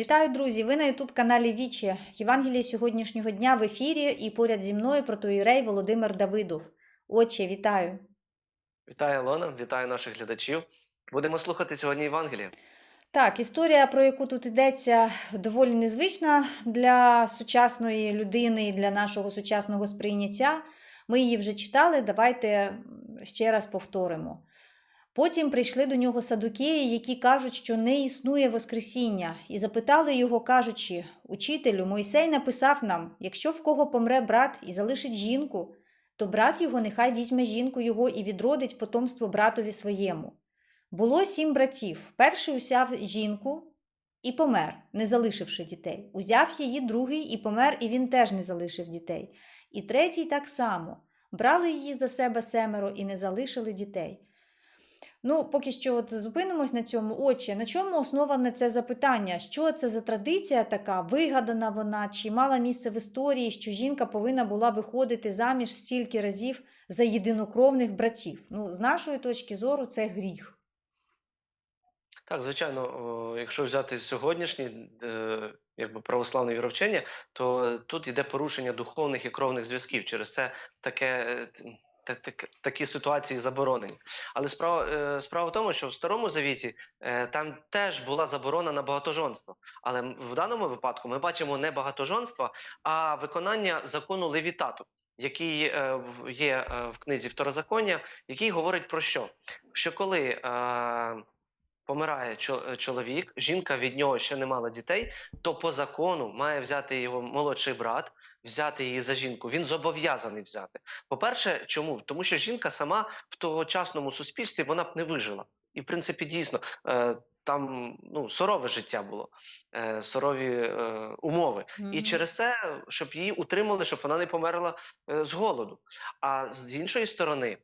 Вітаю, друзі! Ви на ютуб каналі Вічі. Євангеліє сьогоднішнього дня в ефірі і поряд зі мною протоїрей Володимир Давидов. Отче, вітаю! Вітаю, Олена, вітаю наших глядачів. Будемо слухати сьогодні Євангеліє. Так, історія, про яку тут йдеться, доволі незвична для сучасної людини і для нашого сучасного сприйняття. Ми її вже читали. Давайте ще раз повторимо. Потім прийшли до нього садукеї, які кажуть, що не існує Воскресіння, і запитали його, кажучи: Учителю, Мойсей написав нам: якщо в кого помре брат і залишить жінку, то брат його нехай візьме жінку його і відродить потомство братові своєму. Було сім братів. Перший узяв жінку і помер, не залишивши дітей. Узяв її другий і помер, і він теж не залишив дітей. І третій так само. Брали її за себе семеро і не залишили дітей. Ну, поки що от зупинимось на цьому. Отче, на чому основане це запитання? Що це за традиція така, вигадана вона, чи мала місце в історії, що жінка повинна була виходити заміж стільки разів за єдинокровних братів? Ну, з нашої точки зору, це гріх. Так, звичайно, якщо взяти сьогоднішнє е, якби православне віровчення, то тут йде порушення духовних і кровних зв'язків. Через це таке. Так- такі ситуації заборонені. Але справа, е, справа в тому, що в Старому Завіті е, там теж була заборона на багатожонство. Але в даному випадку ми бачимо не багатожонство, а виконання закону левітату, який е, є в книзі Второзаконня, який говорить про що? Що коли е, помирає чо- чоловік, жінка від нього ще не мала дітей, то по закону має взяти його молодший брат, взяти її за жінку. Він зобов'язаний взяти. По-перше, чому? Тому що жінка сама в тогочасному суспільстві вона б не вижила. І в принципі, дійсно, е, там ну, сурове життя було, е, сурові е, умови. І через це, щоб її утримали, щоб вона не померла е, з голоду. А з іншої сторони,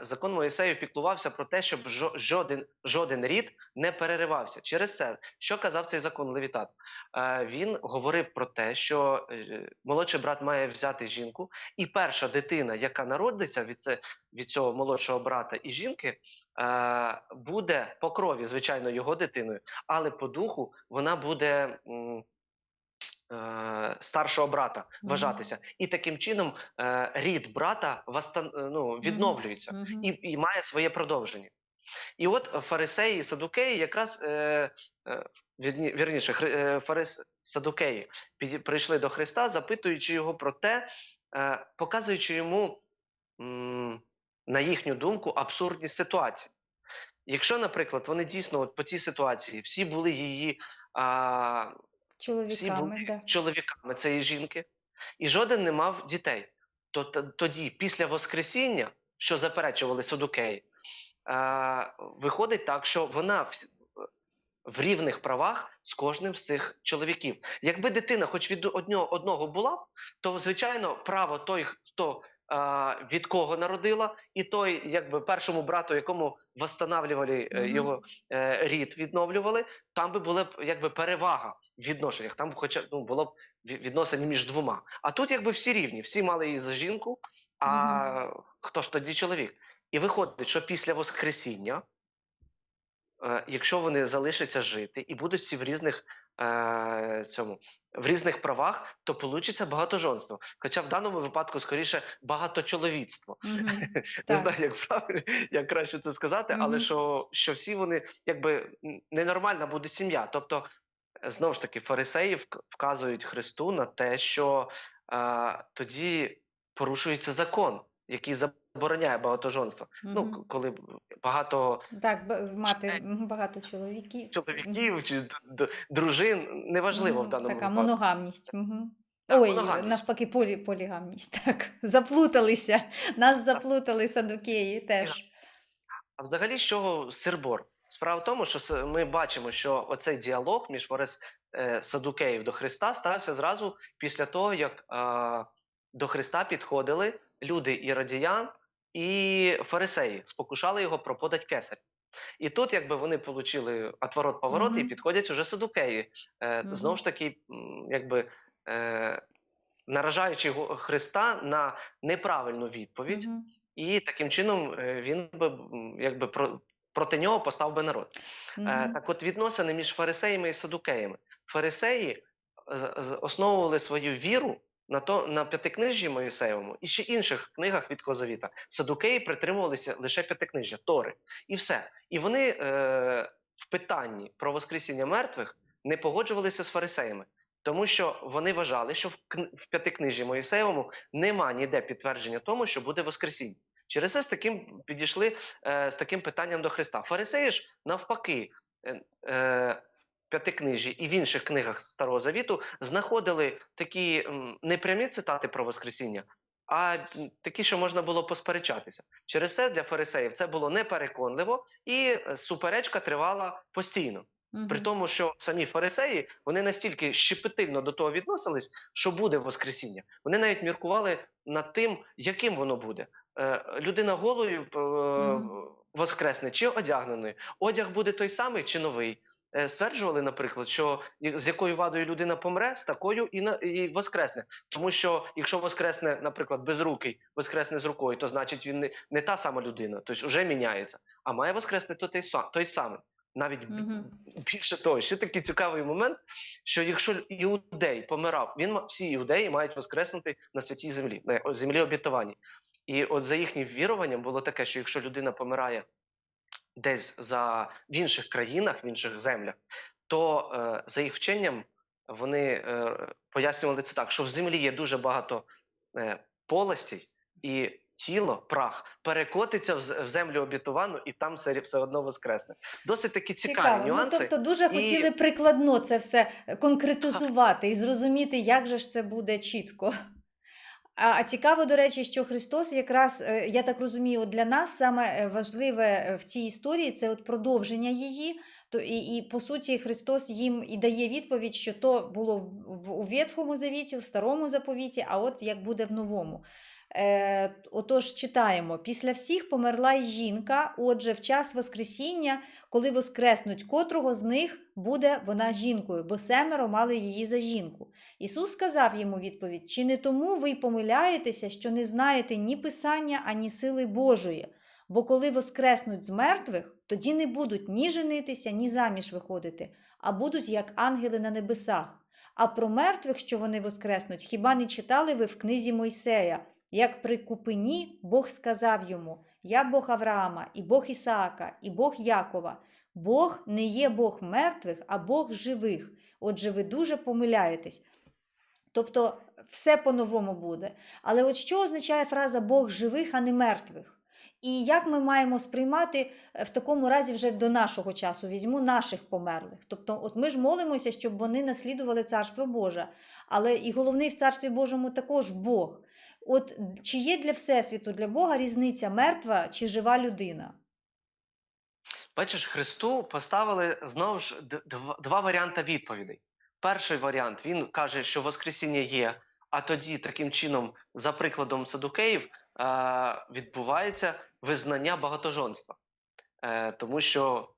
закон Моїсеїв піклувався про те, щоб жо- жоден, жоден рід не переривався. Через це, що казав цей закон Левітат? Він говорив про те, що е, молодший брат має взяти жінку, і перша дитина, яка народиться від, це, від цього молодшого брата і жінки, буде по крові, звичайно, його дитиною, але по духу вона буде. Е, Старшого брата вважатися, і таким чином е, рід брата е, ну, відновлюється і, і має своє продовження. І от фарисеї і садукеї, якраз е, е, вірніше, е, фарис, садукеї прийшли до Христа, запитуючи його про те, е, показуючи йому, м, на їхню думку, абсурдність ситуації. Якщо, наприклад, вони дійсно от по цій ситуації всі були її а, всі були Чоловіками, да. чоловіками цієї жінки, і жоден не мав дітей. То т- тоді, після Воскресіння, що заперечували Садукеї, е, виходить так, що вона вс- в рівних правах з кожним з цих чоловіків. Якби дитина хоч від одного, одного була, б, то звичайно право той, хто від кого народила, і той, якби першому брату, якому восстанавлювали mm -hmm. його е, рід, відновлювали, там би була б якби перевага в відношеннях. Там хоча ну, було б відносини між двома. А тут якби всі рівні, всі мали її за жінку. А хто ж тоді чоловік? І виходить, що після Воскресіння, якщо вони залишаться жити і будуть всі в різних е, цьому. В різних правах, то получиться багатожонство. Хоча в даному випадку скоріше багаточоловіцтво. Мгм. Не Так. знаю, як правильно, як краще це сказати, але що, що всі вони якби ненормальна буде сім'я. Тобто, е, знову ж таки, фарисеї вказують Христу на те, що е, тоді порушується закон, який забороняє багатожонство. Ну, Мгм. к- коли багато Так, мати багато чоловіків. чоловіків чи дружин, неважливо в даному Така випадку. моногамність. Мгм. Так, Ой, навпаки, полі, полігамність. Так, заплуталися. Нас заплутали садукеї теж. А взагалі, з чого сирбор? Справа в тому, що ми бачимо, що оцей діалог між Фарис е, Садукеїв до Христа стався зразу після того, як е, до Христа підходили люди ірадіян і фарисеї, спокушали його про подать. І тут, якби вони отримали отворот поворот, і підходять уже садукеї. Е, Мгм. Знову ж таки, якби е, наражаючи Христа на неправильну відповідь. Мгм. І таким чином е, він би якби про, проти нього постав би народ. Е, Мгм. Так от відносини між фарисеями і садукеями. Фарисеї основували свою віру на, то, на п'ятикнижжі Моїсеєвому і ще інших книгах від Козавіта. Садукеї притримувалися лише п'ятикнижжя, Тори. І все. І вони е, в питанні про Воскресіння мертвих не погоджувалися з фарисеями. Тому що вони вважали, що в, в п'ятикнижжі Моїсеєвому нема ніде підтвердження тому, що буде Воскресіння. Через це з таким підійшли е, з таким питанням до Христа. Фарисеї ж навпаки, е, е, п'ятикнижі і в інших книгах Старого Завіту знаходили такі не прямі цитати про Воскресіння, а такі, що можна було посперечатися. Через це для фарисеїв це було непереконливо, і е, суперечка тривала постійно. Мгм. При тому, що самі фарисеї вони настільки щепетильно до того відносились, що буде Воскресіння. Вони навіть міркували над тим, яким воно буде. Е, людина голою е, Мгм. воскресне чи одягненою. Одяг буде той самий чи новий. Е, Стверджували, наприклад, що з якою вадою людина помре, з такою і, на, і воскресне. Тому що якщо воскресне, наприклад, безрукий, воскресне з рукою, то значить він не, не та сама людина, тобто вже міняється. А має воскреснути той, са- той самий. Навіть бі- Мгм. більше того, ще такий цікавий момент, що якщо іудей помирав, він всі іудеї мають воскреснути на святій землі, на землі обітованій. І от за їхнім віруванням було таке, що якщо людина помирає десь за в інших країнах, в інших землях, то е, за їх вченням вони е, пояснювали це так, що в землі є дуже багато е, полостей, і тіло, прах перекотиться в, землю обітовану, і там все, все одно воскресне. Досить такі цікаві Цікаво. нюанси. Ну, тобто дуже І- хотіли прикладно це все е, конкретизувати і зрозуміти, як же ж це буде чітко. А, цікаво, до речі, що Христос якраз, е, я так розумію, для нас саме е, важливе е, в цій історії це от продовження її. То, і, і по суті, Христос їм і дає відповідь, що то було в, в, у Ветхому Завіті, в Старому заповіті, а от як буде в новому. Е, отож, читаємо: після всіх померла й жінка, отже, в час Воскресіння, коли воскреснуть котрого з них буде вона жінкою, бо семеро мали її за жінку. Ісус сказав йому відповідь: Чи не тому ви й помиляєтеся, що не знаєте ні Писання, ані сили Божої? Бо коли воскреснуть з мертвих, тоді не будуть ні женитися, ні заміж виходити, а будуть як ангели на небесах. А про мертвих, що вони воскреснуть, хіба не читали ви в книзі Мойсея? Як при купині Бог сказав йому: Я Бог Авраама, і Бог Ісаака, і Бог Якова. Бог не є Бог мертвих, а Бог живих. Отже, ви дуже помиляєтесь. Тобто все по-новому буде. Але от що означає фраза Бог живих, а не мертвих? І як ми маємо сприймати е, в такому разі вже до нашого часу, візьму наших померлих. Тобто, от ми ж молимося, щоб вони наслідували Царство Боже. Але і головний в Царстві Божому також Бог. От чи є для Всесвіту, для Бога різниця мертва чи жива людина? Бачиш, Христу поставили знову ж два варіанти відповідей. Перший варіант він каже, що Воскресіння є, а тоді таким чином, за прикладом садукеїв, відбувається визнання багатожонства. Е, тому що,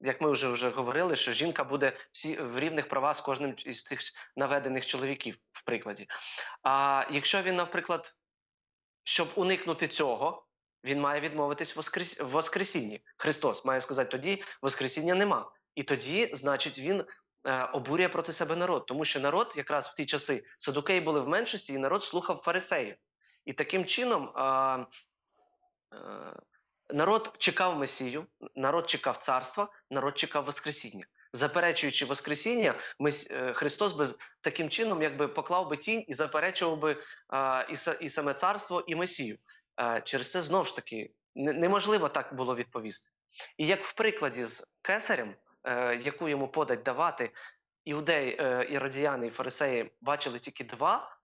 як ми вже, вже говорили, що жінка буде всі в рівних правах з кожним із цих наведених чоловіків, в прикладі. А якщо він, наприклад, щоб уникнути цього, він має відмовитись воскрес... Воскресінні. Христос має сказати, тоді Воскресіння нема. І тоді, значить, він е, обурює проти себе народ, тому що народ, якраз в ті часи, садукеї були в меншості, і народ слухав фарисеїв. І таким чином е, е, народ чекав Месію, народ чекав царства, народ чекав Воскресіння. Заперечуючи Воскресіння, Мес... е, Христос би таким чином якби поклав би тінь і заперечував би і, і саме царство, і Месію. Через це знову ж таки неможливо так було відповісти. І як в прикладі з кесарем, е, яку йому подать давати, іудеї, е, іродіяни і фарисеї бачили тільки два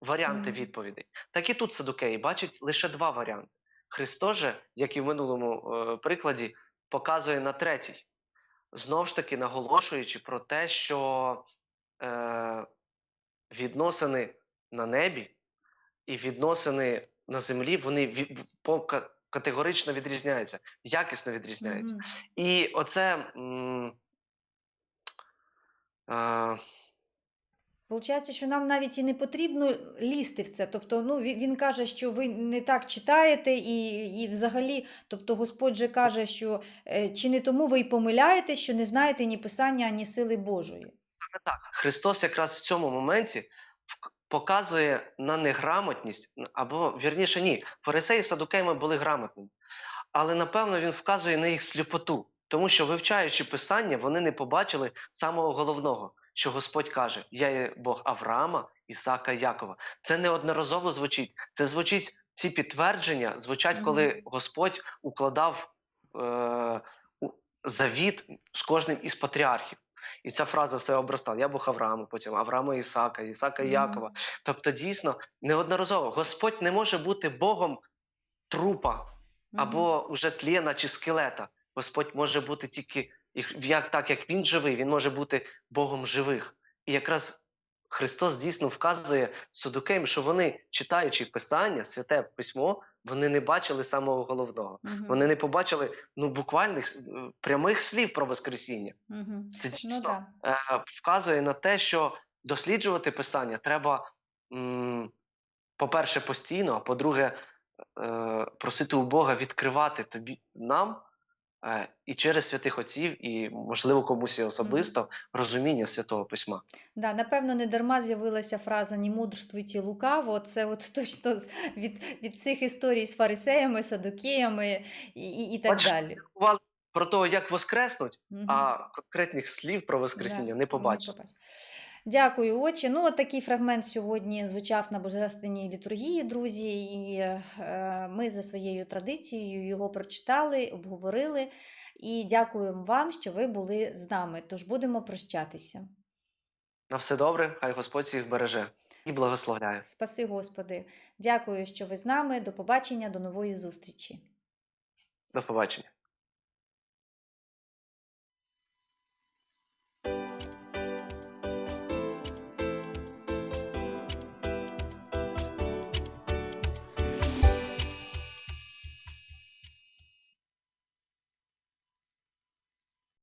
варіанти Мгм. відповідей, так і тут садукеї бачать лише два варіанти. Христос же, як і в минулому е, прикладі, показує на третій, знов ж таки наголошуючи про те, що е, відносини на небі і відносини на землі вони від, по, категорично відрізняються, якісно відрізняються. Мгм. І оце. М, е, Получається, що нам навіть і не потрібно лізти в це. Тобто, ну, він, каже, що ви не так читаєте, і, і взагалі, тобто Господь же каже, що е, чи не тому ви й помиляєте, що не знаєте ні Писання, ні сили Божої. Саме так. Христос якраз в цьому моменті показує на неграмотність, або вірніше, ні, фарисеї з садукеями були грамотними. Але напевно він вказує на їх сліпоту, тому що, вивчаючи Писання, вони не побачили самого головного, що Господь каже: Я є Бог Авраама, Ісака, Якова. Це неодноразово звучить. Це звучить, ці підтвердження звучать, коли Господь укладав е, завіт з кожним із патріархів. І ця фраза все обростала. Я Бог Авраама, потім Авраама Ісака, Ісака Мгм. Якова. Тобто, дійсно, неодноразово Господь не може бути Богом трупа або уже тлена чи скелета. Господь може бути тільки як- як, так, як він живий, він може бути Богом живих. І якраз Христос дійсно вказує Садукеям, що вони, читаючи Писання, святе письмо, вони не бачили самого головного. Мгм. Вони не побачили ну, буквальних е, прямих слів про Воскресіння. Мгм. Це Ну, дійсно да. е, вказує на те, що досліджувати писання треба, по-перше, постійно, а по-друге, е, просити у Бога відкривати тобі нам і через святих отців, і, можливо, комусь і особисто розуміння святого письма. Да, напевно, не дарма з'явилася фраза «Не мудрствуйте лукаво». Це от точно від, від цих історій з фарисеями, садокеями і, і, і так Бачиш, далі. Про те, як воскреснуть, Мгм. а конкретних слів про Воскресіння Да, не побачили. побачили. Дякую, отче. Ну, от такий фрагмент сьогодні звучав на божественній літургії, друзі. І е, ми за своєю традицією його прочитали, обговорили. І дякуємо вам, що ви були з нами. Тож будемо прощатися. На все добре, хай Господь їх береже і благословляє. Спаси, Господи. Дякую, що ви з нами. До побачення, до нової зустрічі. До побачення.